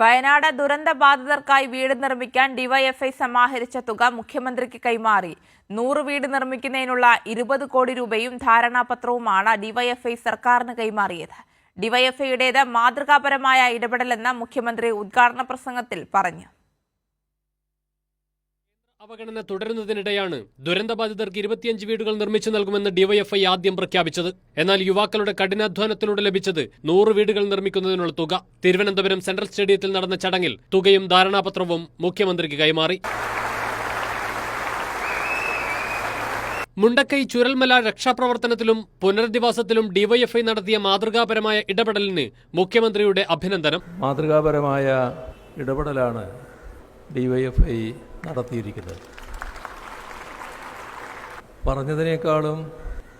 വയനാട് ദുരന്ത ബാധിതർക്കായി വീട് നിർമ്മിക്കാൻ ഡിവൈഎഫ്ഐ സമാഹരിച്ച തുക മുഖ്യമന്ത്രിക്ക് കൈമാറി. നൂറ് വീട് നിർമ്മിക്കുന്നതിനുള്ള ഇരുപത് കോടി രൂപയും ധാരണാപത്രവുമാണ് ഡിവൈഎഫ്ഐ സർക്കാരിന് കൈമാറിയത്. ഡിവൈഎഫ്ഐയുടേത് മാതൃകാപരമായ ഇടപെടലെന്ന് മുഖ്യമന്ത്രി ഉദ്ഘാടന പ്രസംഗത്തിൽ പറഞ്ഞു. അവഗണന തുടരുന്നതിനിടെയാണ് ദുരന്തബാധിതർക്ക് ഇരുപത്തിയഞ്ച് വീടുകൾ നിർമ്മിച്ചു നൽകുമെന്ന് ഡിവൈഎഫ്ഐ ആദ്യം പ്രഖ്യാപിച്ചത്. എന്നാൽ യുവാക്കളുടെ കഠിനാധ്വാനത്തിലൂടെ ലഭിച്ചത് നൂറ് വീടുകൾ നിർമ്മിക്കുന്നതിനുള്ള തുക. തിരുവനന്തപുരം സെൻട്രൽ സ്റ്റേഡിയത്തിൽ നടന്ന ചടങ്ങിൽ തുകയും ധാരണാപത്രവും മുഖ്യമന്ത്രിക്ക് കൈമാറി. മുണ്ടക്കൈ ചുരൽമല രക്ഷാപ്രവർത്തനത്തിലും പുനരധിവാസത്തിലും ഡിവൈഎഫ്ഐ നടത്തിയ മാതൃകാപരമായ ഇടപെടലിന് മുഖ്യമന്ത്രിയുടെ അഭിനന്ദനം. മാതൃകാപരമായ ഇടപെടലാണ് ഡിവൈഎഫ്ഐ നടത്തിയിരിക്കുന്നത്. പറഞ്ഞതിനേക്കാളും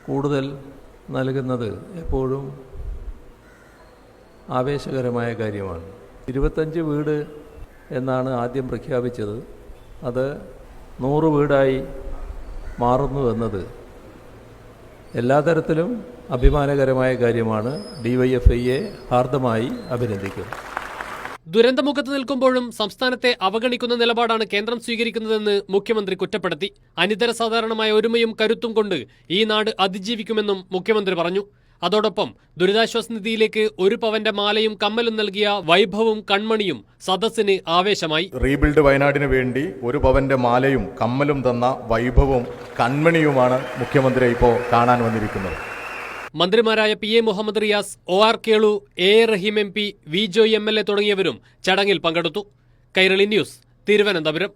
കൂടുതൽ നൽകുന്നത് എപ്പോഴും ആവേശകരമായ കാര്യമാണ്. ഇരുപത്തഞ്ച് വീട് എന്നാണ് ആദ്യം പ്രഖ്യാപിച്ചത്. അത് നൂറ് വീടായി മാറുന്നു എന്നത് എല്ലാ തരത്തിലും അഭിമാനകരമായ കാര്യമാണ്. ഡി വൈ എഫ് ഐയെ ഹാർദമായി അഭിനന്ദിക്കുന്നു. ദുരന്തമുഖത്ത് നിൽക്കുമ്പോഴും സംസ്ഥാനത്തെ അവഗണിക്കുന്ന നിലപാടാണ് കേന്ദ്രം സ്വീകരിക്കുന്നതെന്ന് മുഖ്യമന്ത്രി കുറ്റപ്പെടുത്തി. അനിതര സാധാരണമായ ഒരുമയും കരുത്തും കൊണ്ട് ഈ നാട് അതിജീവിക്കുമെന്നും മുഖ്യമന്ത്രി പറഞ്ഞു. അതോടൊപ്പം ദുരിതാശ്വാസ നിധിയിലേക്ക് ഒരു പവന്റെ മാലയും കമ്മലും നൽകിയ വൈഭവും കൺമണിയും സദസ്സിന് ആവേശമായി. റീബിൽഡ് വയനാടിന് വേണ്ടി ഒരു പവന്റെ മാലയും കമ്മലും തന്ന വൈഭവവും കൺമണിയുമാണ് മുഖ്യമന്ത്രി ഇപ്പോൾ കാണാൻ വന്നിരിക്കുന്നത്. മന്ത്രിമാരായ P A Muhammad Riyas O R Kelu A A Rahim M P V Joy M L A തുടങ്ങിയവരും ചടങ്ങിൽ പങ്കെടുത്തു. കൈരളി ന്യൂസ് തിരുവനന്തപുരം.